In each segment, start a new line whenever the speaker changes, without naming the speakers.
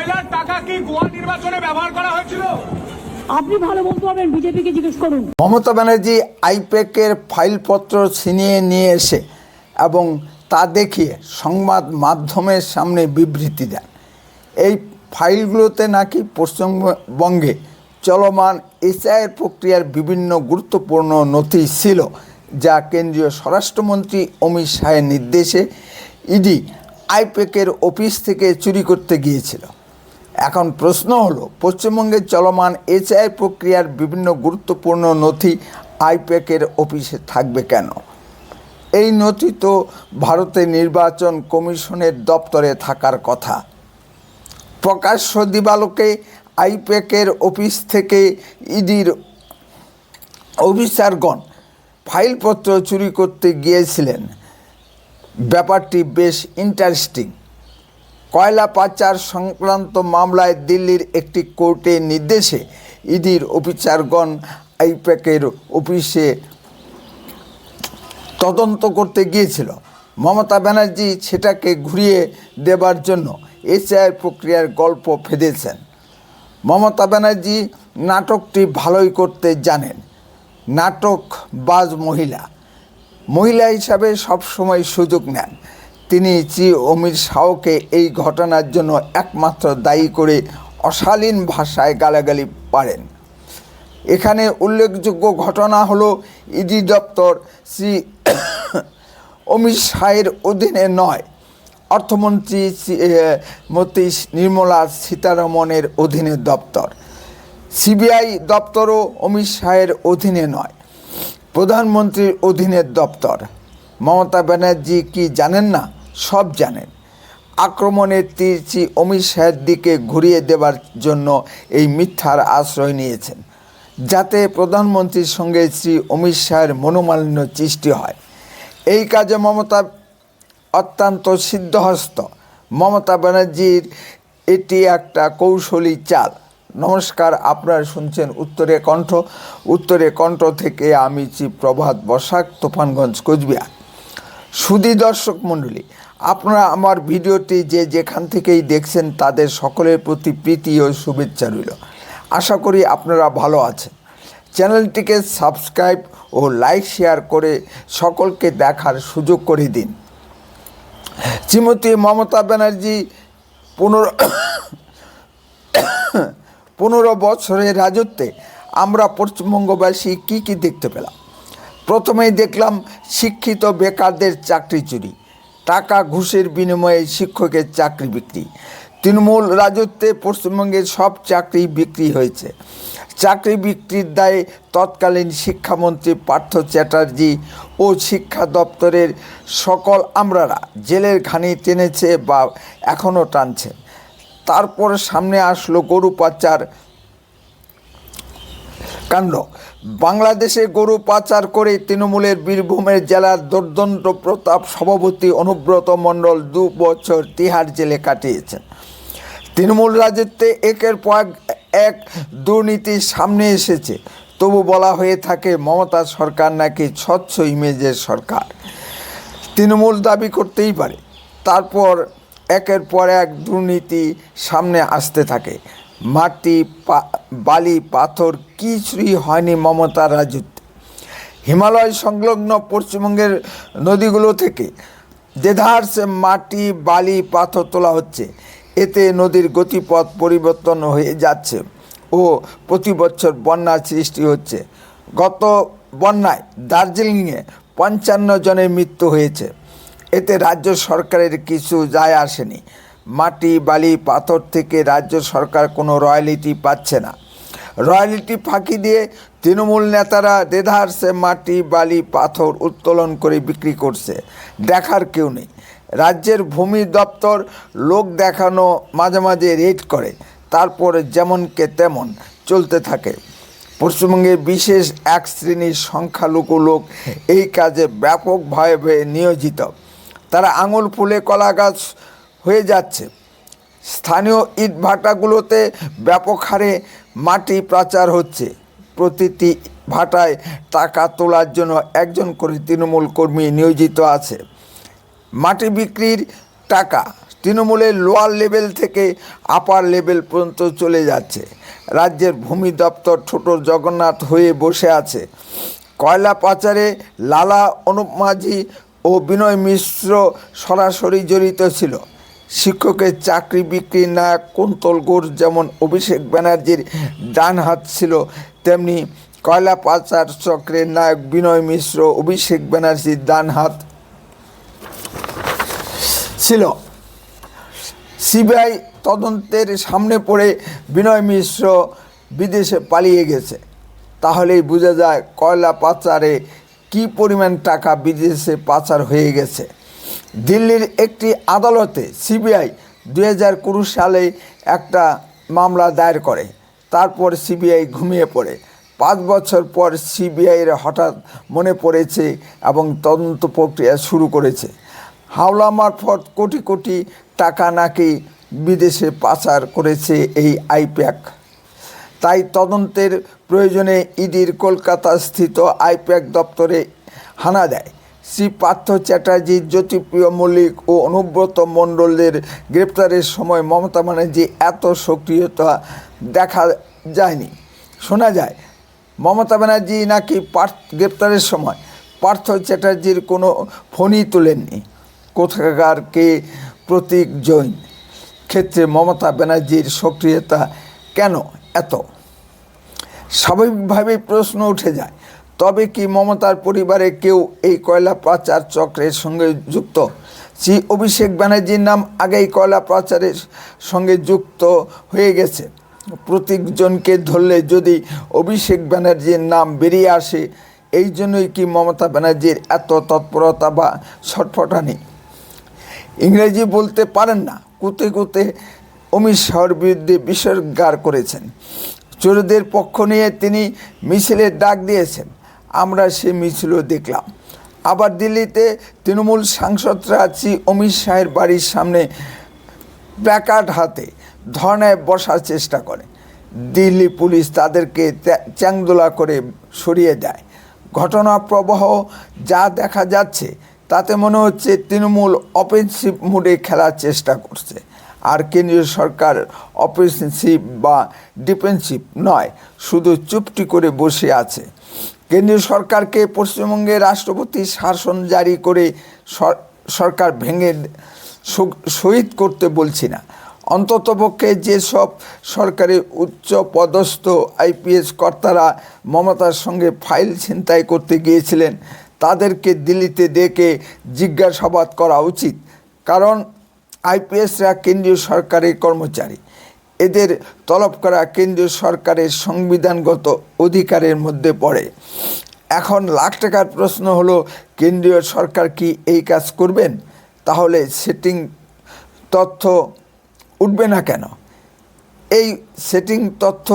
কয়লার টাকা কি গোয়া নির্বাচনে ব্যবহার করা হয়েছিল?
আপনি ভালো বলতে পারবেন বিজেপিকে জিজ্ঞেস করুন।
মমতা ব্যানার্জি আইপ্যাকের ফাইলপত্র ছিনিয়ে নিয়ে এসে এবং তা দেখিয়ে সংবাদ মাধ্যমের সামনে বিবৃতি দেন। এই ফাইলগুলোতে নাকি পশ্চিমবঙ্গে চলমান এসআইয়ের প্রক্রিয়ার বিভিন্ন গুরুত্বপূর্ণ নথি ছিল যা কেন্দ্রীয় স্বরাষ্ট্রমন্ত্রী অমিত শাহের নির্দেশে ইডি আইপ্যাকের অফিস থেকে চুরি করতে গিয়েছিল। এখন প্রশ্ন হলো, পশ্চিমবঙ্গের চলমান এসআই প্রক্রিয়ার বিভিন্ন গুরুত্বপূর্ণ নথি আইপ্যাকের অফিসে থাকবে কেন? এই নথি তো ভারতের নির্বাচন কমিশনের দপ্তরে থাকার কথা। প্রকাশ্য দিবালোকে আইপ্যাকের অফিস থেকে ইডির অফিসারগণ ফাইলপত্র চুরি করতে গিয়েছিলেন। ব্যাপারটি বেশ ইন্টারেস্টিং কয়লা পাচার সংক্রান্ত মামলায় দিল্লির একটি কোর্টের নির্দেশে ইডির অফিসারগণ আইপ্যাকের অফিসে তদন্ত করতে গিয়েছিল। মমতা ব্যানার্জি সেটাকে ঘুরিয়ে দেবার জন্য এসআই প্রক্রিয়ার গল্প ফেঁদেছেন। মমতা ব্যানার্জি নাটকটি ভালোই করতে জানেন। নাটক বাজ মহিলা। মহিলা হিসাবে সবসময় সুযোগ নেন। তিনি শ্রী অমিত শাহকে এই ঘটনার জন্য একমাত্র দায়ী করে অশালীন ভাষায় গালাগালি পারেন। এখানে উল্লেখযোগ্য ঘটনা হলো, ইডি দপ্তর শ্রী অমিত শাহের অধীনে নয়। অর্থমন্ত্রী মতি নির্মলা সীতারমণের অধীনে দপ্তর। সিবিআই দপ্তরও অমিত শাহের অধীনে নয়, প্রধানমন্ত্রীর অধীনের দপ্তর। মমতা ব্যানার্জি কি জানেন না? সব জানেন। আক্রমণের তীর অমিত শাহের দিকে ঘুরিয়ে দেবার জন্য এই মিথ্যার আশ্রয় নিয়েছেন, যাতে প্রধানমন্ত্রীর সঙ্গে শ্রী অমিত শাহের মনোমালিন্য সৃষ্টি হয়। এই কাজে মমতা অত্যন্ত সিদ্ধহস্ত। মমতা ব্যানার্জির এটি একটা কৌশলী চাল। নমস্কার, আপনারা শুনছেন উত্তরে কণ্ঠ। উত্তরে কণ্ঠ থেকে আমি শ্রী প্রভাত বসাক, তুফানগঞ্জ, কোচবিহার। সুদী দর্শক মণ্ডলী আপনারা আমার ভিডিওটি যে যেখান থেকেই দেখছেন, তাদের সকলের প্রতি প্রীতি ও শুভেচ্ছা রইল। আশা করি আপনারা ভালো আছেন। চ্যানেলটিকে সাবস্ক্রাইব ও লাইক, শেয়ার করে সকলকে দেখার সুযোগ করে দিন। শ্রীমতী মমতা ব্যানার্জি পনেরো পনেরো বছরের রাজত্বে আমরা পশ্চিমবঙ্গবাসী কী কী দেখতে পেলাম? প্রথমেই দেখলাম শিক্ষিত বেকারদের চাকরি চুরি। টাকা ঘুষের বিনিময়ে শিক্ষকের চাকরি বিক্রি। তৃণমূল রাজত্বে পশ্চিমবঙ্গের সব চাকরি বিক্রি হয়েছে। চাকরি বিক্রির দায়ে তৎকালীন শিক্ষামন্ত্রী পার্থ চ্যাটার্জি ও শিক্ষা দপ্তরের সকল আমরারা জেলের ঘানি টেনেছে বা এখনও টানছে। তারপর সামনে আসলো গরু পাচার কাণ্ড। বাংলাদেশে গরু পাচার করে তৃণমূলের বীরভূমের জেলার দুর্দণ্ড প্রতাপ সভাপতি অনুব্রত মণ্ডল দু বছর তিহার জেলে কাটিয়েছেন। তৃণমূল রাজত্বে একের পর এক দুর্নীতি সামনে এসেছে। তবু বলা হয়ে থাকে, মমতা সরকার নাকি স্বচ্ছ ইমেজের সরকার। তৃণমূল দাবি করতেই পারে। তারপর একের পর এক দুর্নীতি সামনে আসতে থাকে। মাটি বালি, পাথর কিছুই হয়নি মমতার রাজত্বে। হিমালয় সংলগ্ন পশ্চিমবঙ্গের নদীগুলো থেকে দেধারসে মাটি, বালি, পাথর তোলা হচ্ছে, এতে নদীর গতিপথ পরিবর্তন হয়ে যাচ্ছে ও প্রতি বছর বন্যার সৃষ্টি হচ্ছে। গত বন্যায় দার্জিলিংয়ে পঞ্চান্ন জনের মৃত্যু হয়েছে। এতে রাজ্য সরকারের কিছু যায় আসেনি। মাটি, বালি, পাথর থেকে রাজ্য সরকার কোনো রয়্যালিটি পাচ্ছে না। রয়্যালিটি ফাঁকি দিয়ে তৃণমূল নেতারা দেধারসে মাটি, বালি, পাথর উত্তোলন করে বিক্রি করছে। দেখার কেউ নেই। রাজ্যের ভূমি দপ্তর লোক দেখানো মাঝে মাঝে রেড করে। তারপর যেমনকে তেমন চলতে থাকে। পশ্চিমবঙ্গের বিশেষ এক শ্রেণির সংখ্যালঘু লোক এই কাজে ব্যাপকভাবে নিয়োজিত। তারা আঙুল ফুলে কলা গাছ হয়ে যাচ্ছে। স্থানীয় ইট ভাটাগুলোতে ব্যাপক হারে মাটি পাচার হচ্ছে। প্রতিটি ভাটায় টাকা তোলার জন্য একজন করে তৃণমূল কর্মী নিয়োজিত আছে। মাটি বিক্রির টাকা তৃণমূলের লোয়ার লেভেল থেকে আপার লেভেল পর্যন্ত চলে যাচ্ছে। রাজ্যের ভূমি দপ্তর ছোট জগন্নাথ হয়ে বসে আছে। কয়লা পাচারে লালা, অনুপ মাঝি ও বিনয় মিশ্র সরাসরি জড়িত ছিল। শিক্ষকের চাকরি বিক্রি নায়ক কুন্তল ঘোষ যেমন অভিষেক ব্যানার্জির ডান হাত ছিল, তেমনি কয়লা পাচার চক্রের নায়ক বিনয় মিশ্র অভিষেক ব্যানার্জির ডান হাত ছিল। সিবিআই তদন্তের সামনে পড়ে বিনয় মিশ্র বিদেশে পালিয়ে গেছে। তাহলেই বোঝা যায় কয়লা পাচারে কী পরিমাণ টাকা বিদেশে পাচার হয়ে গেছে। দিল্লির একটি আদালতে সিবিআই দু হাজার কুড়ি সালে একটা মামলা দায়ের করে। তারপর সিবিআই ঘুমিয়ে পড়ে। পাঁচ বছর পর সিবিআইয়ের হঠাৎ মনে পড়েছে এবং তদন্ত প্রক্রিয়া শুরু করেছে। হাওলা মারফত কোটি কোটি টাকা নাকি বিদেশে পাচার করেছে এই আইপ্যাক। তাই তদন্তের প্রয়োজনে ইডির কলকাতা স্থিত আইপ্যাক দপ্তরে হানা দেয়। শ্রী পার্থ চ্যাটার্জি, জ্যোতিপ্রিয় মল্লিক ও অনুব্রত মণ্ডলের গ্রেপ্তারের সময় মমতা ব্যানার্জি এত সক্রিয়তা দেখা যায়নি। শোনা যায়, মমতা ব্যানার্জি নাকি পার্থ, গ্রেপ্তারের সময় পার্থ চ্যাটার্জির কোনো ফোনই তোলেননি। কোথাকার কে প্রতীক জৈন? ক্ষেত্রে মমতা ব্যানার্জির সক্রিয়তা কেন এত? স্বাভাবিকভাবেই প্রশ্ন উঠে যায় তবে কি মমতার পরিবারে কেউ এই কয়লা পাচার চক্রের সঙ্গে যুক্ত? শ্রী অভিষেক ব্যানার্জির নাম আগেই কয়লা পাচারের সঙ্গে যুক্ত হয়ে গেছে। প্রতীকজনকে ধরলে যদি অভিষেক ব্যানার্জির নাম বেরিয়ে আসে, এই জন্যই কি মমতা ব্যানার্জির এত তৎপরতা বা ছটফটানি? ইংরেজি বলতে পারেন না, কুতে কুতে অমিত শাহর বিরুদ্ধে বিসর্গার করেছেন। চোরদের পক্ষ নিয়ে তিনি মিছিলের ডাক দিয়েছেন। আমরা সে মিছিলও দেখলাম। আবার দিল্লিতে তৃণমূল সাংসদরা শ্রী অমিত শাহের বাড়ির সামনে প্ল্যাকার্ড হাতে ধর্নায় বসার চেষ্টা করে। দিল্লি পুলিশ তাদেরকে চ্যাংদোলা করে সরিয়ে দেয়। ঘটনা প্রবাহ যা দেখা যাচ্ছে, তাতে মনে হচ্ছে তৃণমূল অফেন্সিভ মুডে খেলার চেষ্টা করছে। আর কেন্দ্রীয় সরকার অফেন্সিভ বা ডিফেন্সিভ নয়, শুধু চুপটি করে বসে আছে। কেন্দ্রীয় সরকারকে পশ্চিমবঙ্গে রাষ্ট্রপতি শাসন জারি করে সরকার ভেঙে শহীদ করতে বলছি না। অন্ততপক্ষে যেসব সরকারি উচ্চ পদস্থ আইপিএস কর্তারা মমতার সঙ্গে ফাইল ছিনতাই করতে গিয়েছিলেন, তাদেরকে দিল্লিতে ডেকে জিজ্ঞাসাবাদ করা উচিত, কারণ আইপিএসরা কেন্দ্রীয় সরকারের কর্মচারী। এদের তলব করা কেন্দ্রীয় সরকারের সংবিধানগত অধিকারের মধ্যে পড়ে। এখন লাখ টাকার প্রশ্ন হলো, কেন্দ্রীয় সরকার কি এই কাজ করবেন? তাহলে সেটিং তথ্য উঠবে না কেন? এই সেটিং তথ্য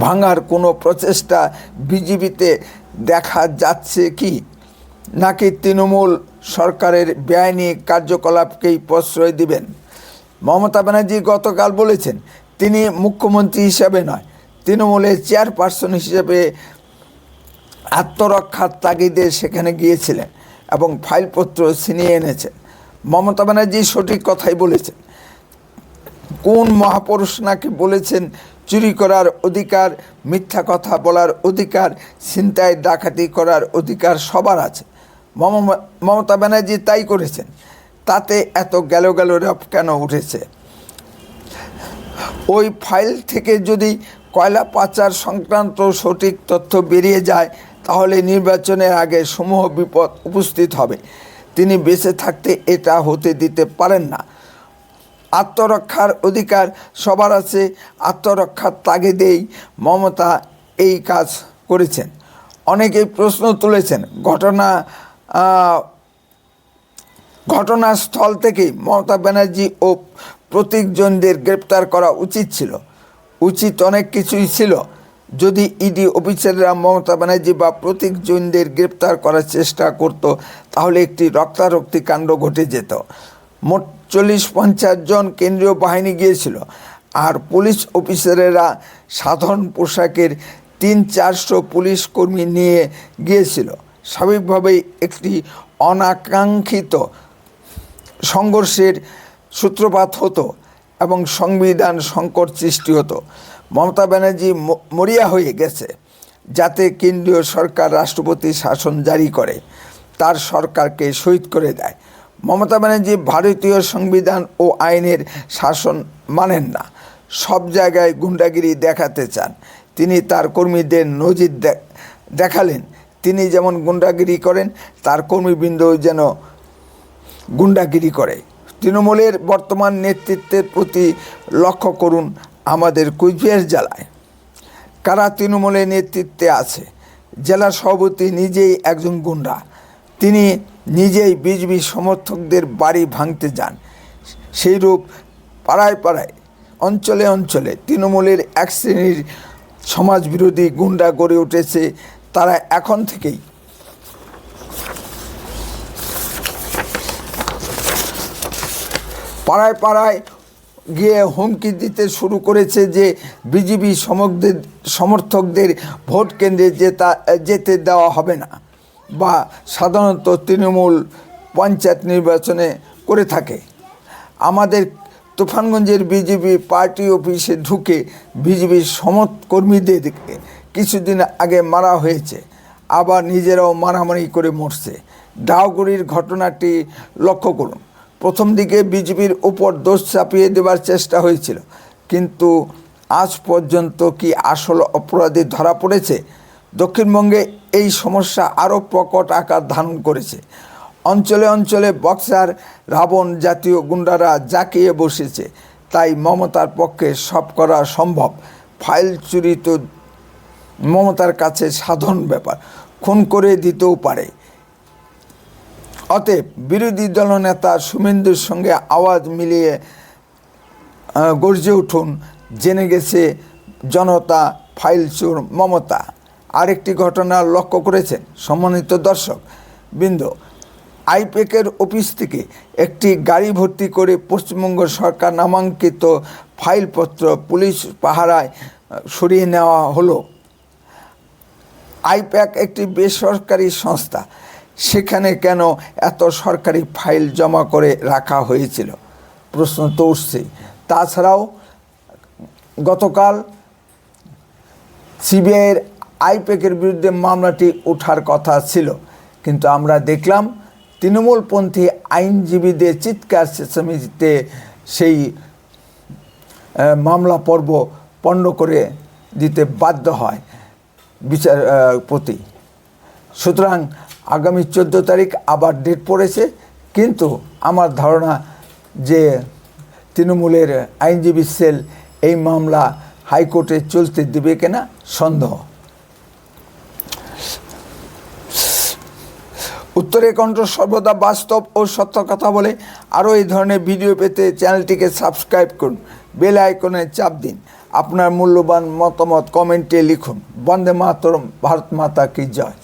ভাঙার কোনো প্রচেষ্টা বিজেপিতে দেখা যাচ্ছে কি? নাকি তৃণমূল সরকারের বেআইনি কার্যকলাপকেই প্রশ্রয় দিবেন? মমতা ব্যানার্জি গতকাল বলেছেন, তিনি মুখ্যমন্ত্রী হিসাবে নয়, তৃণমূলের চেয়ারপারসন হিসেবে আত্মরক্ষার তাগিদে সেখানে গিয়েছিলেন এবং ফাইলপত্র ছিনিয়ে এনেছেন। মমতা ব্যানার্জি সঠিক কথাই বলেছেন। কোন মহাপুরুষ নাকি বলেছেন, চুরি করার অধিকার, মিথ্যা কথা বলার অধিকার, ছিনতাই, ডাকাতি করার অধিকার সবার আছে। মম- মমতা ব্যানার্জি তাই করেছেন। তাতে এত গেল গেল রপ কেন উঠেছে? ওই ফাইল থেকে যদি কয়লা পাচার সংক্রান্ত সঠিক তথ্য বেরিয়ে যায়, তাহলে নির্বাচনের আগে সমূহ বিপদ উপস্থিত হবে। তিনি বেঁচে থাকতে এটা হতে দিতে পারেন না। আত্মরক্ষার অধিকার সবার আছে, আত্মরক্ষার তাগিদেই মমতা এই কাজ করেছেন। অনেকেই প্রশ্ন তুলেছেন, ঘটনা ঘটনাস্থল থেকেই মমতা ব্যানার্জি ও প্রতীকজনদের গ্রেপ্তার করা উচিত ছিল। উচিত অনেক কিছুই ছিল। যদি ইডি অফিসাররা মমতা ব্যানার্জি বা প্রতীক জৈনদের গ্রেপ্তার করার চেষ্টা করত, তাহলে একটি রক্তারক্তি কাণ্ড ঘটে যেত। মোট চল্লিশ পঞ্চাশ জন কেন্দ্রীয় বাহিনী গিয়েছিল। আর পুলিশ অফিসারেরা সাধারণ পোশাকের তিন চারশো পুলিশ কর্মী নিয়ে গিয়েছিল। স্বাভাবিকভাবেই একটি অনাকাঙ্ক্ষিত সংঘর্ষের সূত্রপাত হতো এবং সংবিধান সংকট সৃষ্টি হতো। মমতা ব্যানার্জি মরিয়া হয়ে গেছে যাতে কেন্দ্রীয় সরকার রাষ্ট্রপতি শাসন জারি করে, তার সরকারকে শহীদ করে দেয়। মমতা ব্যানার্জি ভারতীয় সংবিধান ও আইনের শাসন মানেন না, সব জায়গায় গুন্ডাগিরি দেখাতে চান। তিনি তার কর্মীদের নজির দেখালেন। তিনি যেমন গুন্ডাগিরি করেন, তার কর্মীবৃন্দ যেন গুন্ডাগিরি করে। তৃণমূলের বর্তমান নেতৃত্বের প্রতি লক্ষ্য করুন আমাদের কুচবিহার জেলায়। কারা তৃণমূলের নেতৃত্বে আছে? জেলা সভাপতি নিজেই একজন গুন্ডা। তিনি নিজেই বিজেপি সমর্থকদের বাড়ি ভাঙতে যান। সেইরূপ পাড়ায় পাড়ায়, অঞ্চলে অঞ্চলে তৃণমূলের এক শ্রেণির সমাজবিরোধী গুন্ডা গড়ে উঠেছে। তারা এখন থেকেই পাড়ায় পাড়ায় গিয়ে হুমকি দিতে শুরু করেছে যে বিজেপি সমকদের সমর্থকদের ভোট কেন্দ্রে যেতা যেতে দেওয়া হবে না বা সাধারণত তৃণমূল পঞ্চায়েত নির্বাচনে করে থাকে। আমাদের তুফানগঞ্জের বিজেপি পার্টি অফিসে ঢুকে বিজেপির সমকর্মীদেরকে কিছুদিন আগে মারা হয়েছে, আবার নিজেরাও মারামারি করে মরছে। ডাউগুড়ির ঘটনাটি লক্ষ্য করুন। প্রথম দিকে বিজেপির উপর দোষ চাপিয়ে দেবার চেষ্টা হয়েছিল। কিন্তু আজ পর্যন্ত কি আসল অপরাধী ধরা পড়েছে? দক্ষিণবঙ্গে এই সমস্যা আরও প্রকট আকার ধারণ করেছে। অঞ্চলে অঞ্চলে বক্সার রাবণ জাতীয় গুন্ডারা জাঁকিয়ে বসেছে। তাই মমতার পক্ষে সব করা সম্ভব। ফাইল চুরি তো মমতার কাছে সাধারণ ব্যাপার। খুন করে দিতেও পারে। অতএব বিরোধী দলনেতা সুমেন্দুর সঙ্গে আওয়াজ মিলিয়ে গর্জে উঠুন। জেনে গেছে জনতা ফাইল চোর মমতা। আরেকটি ঘটনা লক্ষ্য করেছেন সম্মানিত দর্শক, বৃন্দ। আইপেকের অফিস থেকে একটি গাড়ি ভর্তি করে পশ্চিমবঙ্গ সরকার নামাঙ্কিত ফাইলপত্র পুলিশ পাহারায় সরিয়ে নেওয়া হলো। আইপ্যাক একটি বেসরকারি সংস্থা সেখানে কেন এত সরকারি ফাইল জমা করে রাখা হয়েছিল? প্রশ্ন তো উঠছেই। তাছাড়াও গতকাল সিবিআইয়ের আইপ্যাকের বিরুদ্ধে মামলাটি ওঠার কথা ছিল। কিন্তু আমরা দেখলাম তৃণমূলপন্থী আইনজীবীদের চিৎকার চেঁচামেচিতে সেই মামলা পর্ব পণ্ড করে দিতে বাধ্য হয় বিচারপতি সুতরাং আগামী চোদ্দ তারিখ আবার ডেট পড়েছে। কিন্তু আমার ধারণা যে তৃণমূলের আইনজীবী সেল এই মামলা হাইকোর্টে চলতে দেবে কিনা সন্দেহ। উত্তরে কণ্ঠ সর্বদা বাস্তব ও সত্য কথা বলে আরও এই ধরনের ভিডিও পেতে চ্যানেলটিকে সাবস্ক্রাইব করুন। বেল আইকনে চাপ দিন। আপনার মূল্যবান মতামত কমেন্টে লিখুন। বন্দে মাতরম, ভারত মাতা কি জয়।